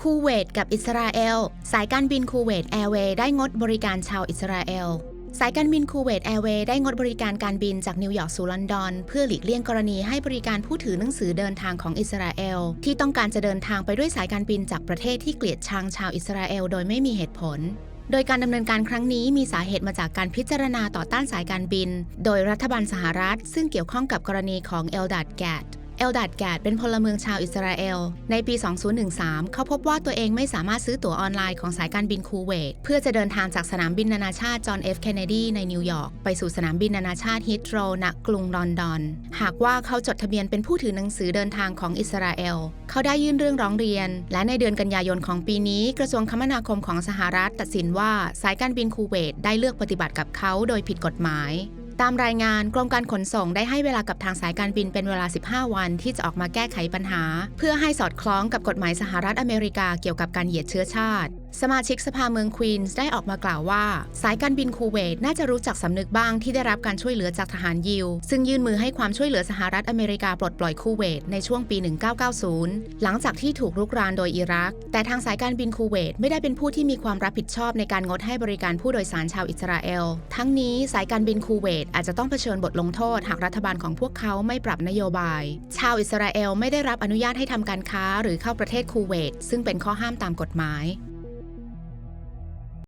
คูเวตกับอิสราเอล สายการบินคูเวตแอร์เวย์ได้งดบริการชาวอิสราเอล สายการบินคูเวตแอร์เวย์ได้งดบริการการบินจากนิวยอร์กสู่ลอนดอน เพื่อหลีกเลี่ยงกรณีให้บริการผู้ถือหนังสือเดินทางของอิสราเอล ที่ต้องการจะเดินทางไปด้วยสายการบินจากประเทศที่เกลียดชังชาวอิสราเอลโดยไม่มีเหตุผลโดยการดำเนินการครั้งนี้มีสาเหตุมาจากการพิจารณาต่อต้านสายการบิน โดยรัฐบาลสหรัฐ ซึ่งเกี่ยวข้องกับกรณีของเอลดัดแกด เอลดัดแกดเป็นพลเมืองชาวอิสราเอล ในปี 2013 เขาพบว่าตัวเองไม่สามารถซื้อตั๋วออนไลน์ของสายการบินคูเวตเพื่อจะเดินทางจากสนามบินนานาชาติจอห์นเอฟเคนเนดีในนิวยอร์กไปสู่สนามบินนานาชาติฮิตโรณกรุงลอนดอน หากว่าเขาจดทะเบียนเป็นผู้ถือหนังสือเดินทางของอิสราเอล เขาได้ยื่นเรื่องร้องเรียน และในเดือนกันยายนของปีนี้กระทรวงคมนาคมของสหรัฐตัดสินว่าสายการบินคูเวตได้เลือกปฏิบัติกับเขาโดยผิดกฎหมาย ตามรายงานกรมการขนส่งได้ให้เวลากับทางสายการบินเป็นเวลา 15 วันที่จะออกมาแก้ไขปัญหา เพื่อให้สอดคล้องกับกฎหมายสหรัฐอเมริกาเกี่ยวกับการเหยียดเชื้อชาติ สมาชิกสภาเมืองควีนส์ได้ออกมากล่าวว่า สายการบินคูเวตน่าจะรู้จักสำนึกบ้างที่ได้รับการช่วยเหลือจากทหารยิว ซึ่งยื่นมือให้ความช่วยเหลือสหรัฐอเมริกาปลดปล่อยคูเวตในช่วงปี 1990 หลังจากที่ถูกรุกรานโดยอิรัก แต่ทางสายการบินคูเวตไม่ได้เป็นผู้ที่มีความรับผิดชอบในการงดให้บริการผู้โดยสารชาวอิสราเอล ทั้งนี้สายการบินคูเวตอาจจะต้องเผชิญบทลงโทษหากรัฐบาลของพวกเขาไม่ปรับนโยบาย ชาวอิสราเอลไม่ได้รับอนุญาตให้ทำการค้าหรือเข้าประเทศคูเวตซึ่งเป็นข้อห้ามตามกฎหมาย